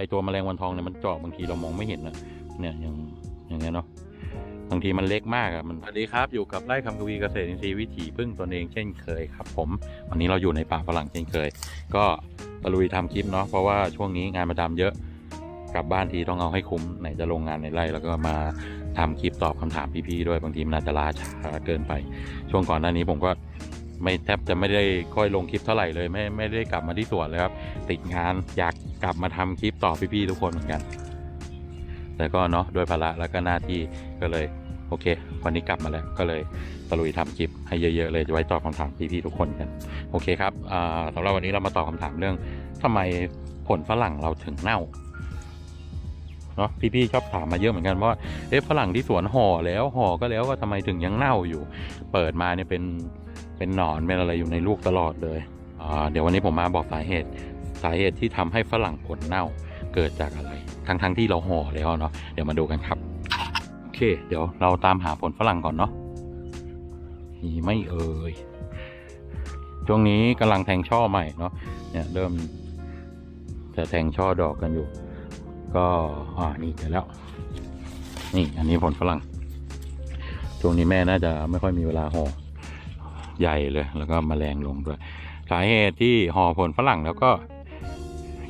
อตัวแมลงวันทองเนี่ยมันเจาะบางทีเรามองไม่เห็นนะเนี่ยอย่างอย่างเงี้ยเนาะบางทีมันเล็กมากอะมันสวัสดีครับอยู่กับไร่คำกวีเกษตรอินทรีย์วิถีพึ่งตนเองเช่นเคยครับ ผมวันนี้เราอยู่ในป่าฝรั่งเช่นเคย ก็ตะลุยทำคลิปเนาะเพราะว่าช่วงนี้งานมาทำเยอะกลับบ้านทีต้องเอาให้คุ้มไหนจะลงงานในไร่แล้วก็มาทำคลิปตอบคำถามพี่ๆด้วยบางทีมันอาจจะล่าช้าเกินไป ช่วงก่อนหน้านี้ผมก็ ไม่แทบจะไม่ได้ค่อยลงคลิปเท่าไหร่เลยไม่ไม่ได้กลับมาที่สวนเลยครับ ติดงานอยากกลับมาทำคลิปต่อพี่ๆทุกคนเหมือนกัน แต่ก็เนาะด้วยภาระแล้วก็หน้าที่ก็เลยโอเค วันนี้กลับมาแล้วก็เลยตะลุยทำคลิปให้เยอะๆเลยจะไว้ตอบคำถามพี่ๆทุกคนกัน โอเคครับอ่าสำหรับวันนี้เรามาตอบคำถามเรื่องทำไมผลฝรั่งเราถึงเน่า เนาะพี่ๆชอบถามมาเยอะเหมือนกันว่าเอ๊ะฝรั่งที่สวนห่อแล้วห่อก็แล้วก็ทำไมถึงยังเน่าอยู่ เปิดมาเนี่ยเป็นเป็นหนอนเป็นอะไรอยู่ในลูกตลอดเลยเดี๋ยววันนี้ผมมาบอกสาเหตุสาเหตุที่ทำให้ฝรั่งผลเน่าเกิดจากอะไร ทั้งๆทที่เราห่อแล้วเนาะเดี๋ยวมาดูกันครับโอเค เดี๋ยวเราตามหาผลฝรั่งก่อนเนาะมีไม่เอ่ยช่วงนี้กำลังแทงช่อใหม่เนาะเนี่ยเริ่มจะแทงช่อดอกกันอยู่ ก็อ่านี่เดี๋ยวแล้ว นี่อันนี้ผลฝรั่งช่วงนี้แม่น่าจะไม่ค่อยมีเวลาห่อใหญ่เลย แล้วก็มแมลงลงด้วย สาเหตุที่ห่อผลฝรั่งแล้วก็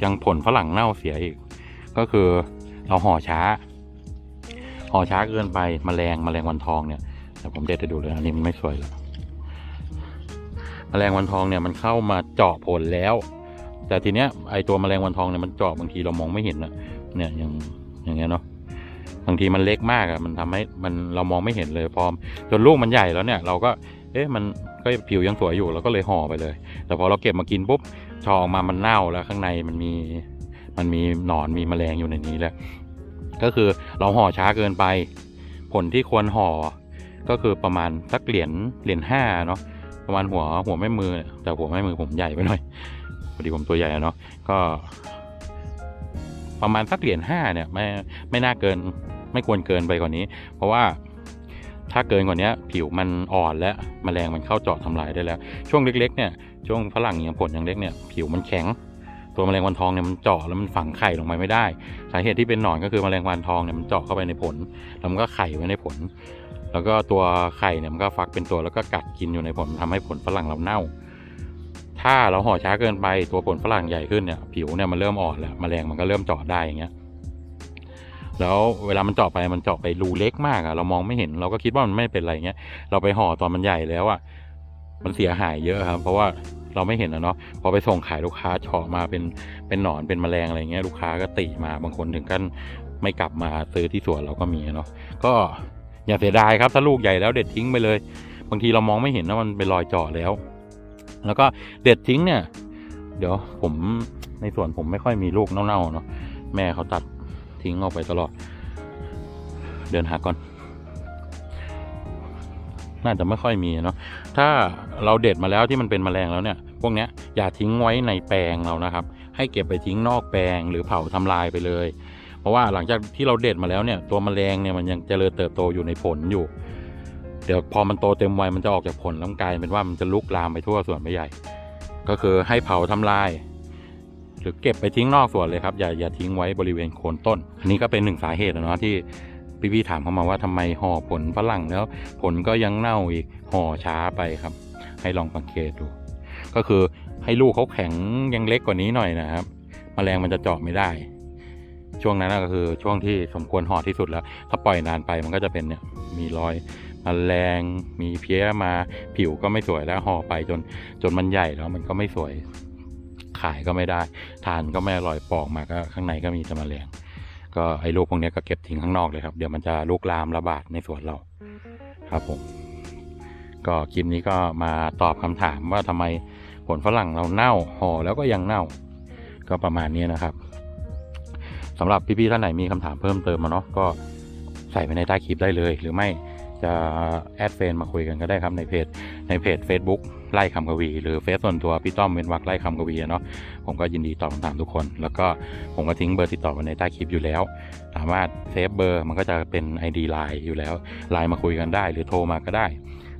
ยังผลฝรั่งเน่าเสียอีก ก็คือเราห่อช้า ห่อช้าเกินไปมแมลงมแมลงวันทองเนี่ยแต่ผมเด็ดให้ดูเลยอันนี้มันไม่สวยเลยมแมลงวันทองเนี่ยมันเข้ามาเจาะผลแล้ว แต่ทีเนี้ยไอตัวมแมลงวันทองเนี่ยมันเจาะบางทีเรามองไม่เห็นนะ เนี่ยอย่างอย่างเงี้ยเนาะบางทีมันเล็กมากอะมันทำให้มันเรามองไม่เห็นเลยพอจนลูกมันใหญ่แล้วเนี่ยเราก็เอ๊ะมันก็ผิวยังสวยอยู่เราก็เลยห่อไปเลย แต่พอเราเก็บมากินปุ๊บชอออกมามันเน่าแล้วข้างในมันมีมันมีหนอนมีแมลงอยู่ในนี้แล้วก็คือเราห่อช้าเกินไป ผลที่ควรห่อก็คือประมาณสักเหรียญเหรียญห้าเนาะประมาณหัวหัวแม่มือ แต่หัวแม่มือผมใหญ่ไปหน่อยพอดีผมตัวใหญ่เนาะก็ ประมาณสักเหรียญห้าเนี่ยไม่ไม่น่าเกินไม่ควรเกินไปกว่านี้ เพราะว่าถ้าเกินกว่านี้ผิวมันอ่อนและแมลงมันเข้าเจาะทำลายได้แล้ว ช่วงเล็ก ๆ เนี่ยช่วงฝรั่งอย่างผลอย่างเล็กเนี่ยผิวมันแข็ง ตัวแมลงวันทองเนี่ยมันเจาะแล้วมันฝังไข่ลงไปไม่ได้ สาเหตุที่เป็นหนอนก็คือแมลงวันทองเนี่ยมันเจาะเข้าไปในผลแล้วมันก็ไข่ไว้ในผล แล้วก็ตัวไข่เนี่ยมันก็ฟักเป็นตัวแล้วก็กัดกินอยู่ในผลทำให้ผลฝรั่งเราเน่า ถ้าเราห่อช้าเกินไปตัวผลฝรั่งใหญ่ขึ้นเนี่ยผิวเนี่ยมันเริ่มอ่อนแล้วแมลงมันก็เริ่มเจาะได้อย่างเงี้ยแล้วเวลามันเจาะไปมันเจาะไปรูเล็กมากอะเรามองไม่เห็นเราก็คิดว่ามันไม่เป็นไรเงี้ยเราไปห่อตอนมันใหญ่แล้วอะมันเสียหายเยอะครับ เพราะว่าเราไม่เห็นนะเนาะพอไปส่งขายลูกค้าเฉาะมาเป็นเป็นหนอนเป็นแมลงอะไรเงี้ยลูกค้าก็ติมาบางคนถึงกันไม่กลับมาซื้อที่สวนเราก็มีเนาะก็อย่าเสียดายครับถ้าลูกใหญ่แล้วเด็ดทิ้งไปเลย บางทีเรามองไม่เห็นว่ามันเป็นรอยเจาะแล้ว แล้วก็เด็ดทิ้งเนี่ย เดี๋ยวผมในส่วนผมไม่ค่อยมีลูกเน่าๆเนาะแม่เขาตัดทิ้งออกไปตลอด เดินหาก่อน น่าจะไม่ค่อยมีเนาะถ้าเราเด็ดมาแล้วที่มันเป็นแมลงแล้วเนี่ย พวกเนี้ยอย่าทิ้งไว้ในแปลงเรานะครับ ให้เก็บไปทิ้งนอกแปลงหรือเผาทำลายไปเลย เพราะว่าหลังจากที่เราเด็ดมาแล้วเนี่ย ตัวแมลงเนี่ยมันยังเจริญเติบโตอยู่ในผลอยู่ เดี๋ยวพอมันโตเต็มวัยมันจะออกจากผลแล้วกลายเป็นว่ามันจะลุกลามไปทั่วสวนไม่ใหญ่ ก็คือให้เผาทำลาย หรือเก็บไปทิ้งนอกสวนเลยครับอย่าอย่าทิ้งไว้บริเวณโคนต้น อันนี้ก็เป็นหนึ่งสาเหตุนะเนาะที่พี่ๆถามเข้ามาว่าทำไมห่อผลฝรั่งแล้ว ผลก็ยังเน่าอีกห่อช้าไปครับ ให้ลองสังเกตดู ก็คือให้ลูกเขาแข็งยังเล็กกว่านี้หน่อยนะครับแมลงมันจะเจาะไม่ได้ ช่วงนั้นก็คือช่วงที่สมควรห่อที่สุดแล้ว ถ้าปล่อยนานไปมันก็จะเป็นเนี่ยมีรอย มแมลงมีเพี้ยมาผิวก็ไม่สวยแล้วห่อไปจนจนมันใหญ่แล้วมันก็ไม่สวยขายก็ไม่ได้ ทานก็ไม่อร่อยปอกมาก็ข้างในก็มีแต่แมลงก็ไอ้ลูกพวกนี้ก็เก็บทิ้งข้างนอกเลยครับ เดี๋ยวมันจะลุกลามระบาดในสวนเราครับผมก็คลิปนี้ก็มาตอบคำถามว่าทำไมผลฝรั่งเราเน่าห่อแล้วก็ยังเน่า ก็ประมาณนี้นะครับสำหรับพี่ๆท่านไหนมีคำถามเพิ่มเติมมาเนาะก็ใส่ไปในใต้คลิปได้เลย หรือไม่ จะแอดเฟนมาคุยกันก็ได้ครับในเพจในเพจ Facebook ไล่คำกวี หรือเฟซส่วนตัวพี่ต้อมเว้นวักไล่คำกวีเนาะผมก็ยินดีตอบคำถามทุกคน แล้วก็ผมก็ทิ้งเบอร์ติดต่อไว้ในใต้คลิปอยู่แล้ว สามารถเซฟเบอร์มันก็จะเป็น ID ไลน์อยู่แล้วไลน์มาคุยกันได้ หรือโทรมาก็ได้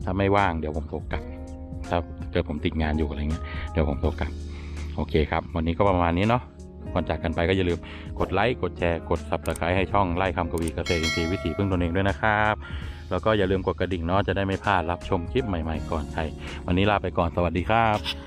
ถ้าไม่ว่างเดี๋ยวผมโทรกลับถ้าเกิดผมติดงานอยู่อะไรเงี้ยเดี๋ยวผมโทรกลับโอเคครับ วันนี้ก็ประมาณนี้เนาะก่อนจากกันไปก็อย่าลืมกดไลค์ กดแชร์ กด subscribe ให้ช่องไล่คำกวีเกษตรอินทรีย์วิถีพึ่งตนเองด้วยนะครับ แล้วก็อย่าลืมกดกระดิ่งเนาะจะได้ไม่พลาดรับชมคลิปใหม่ ๆ ก่อนใครวันนี้ลาไปก่อนสวัสดีครับ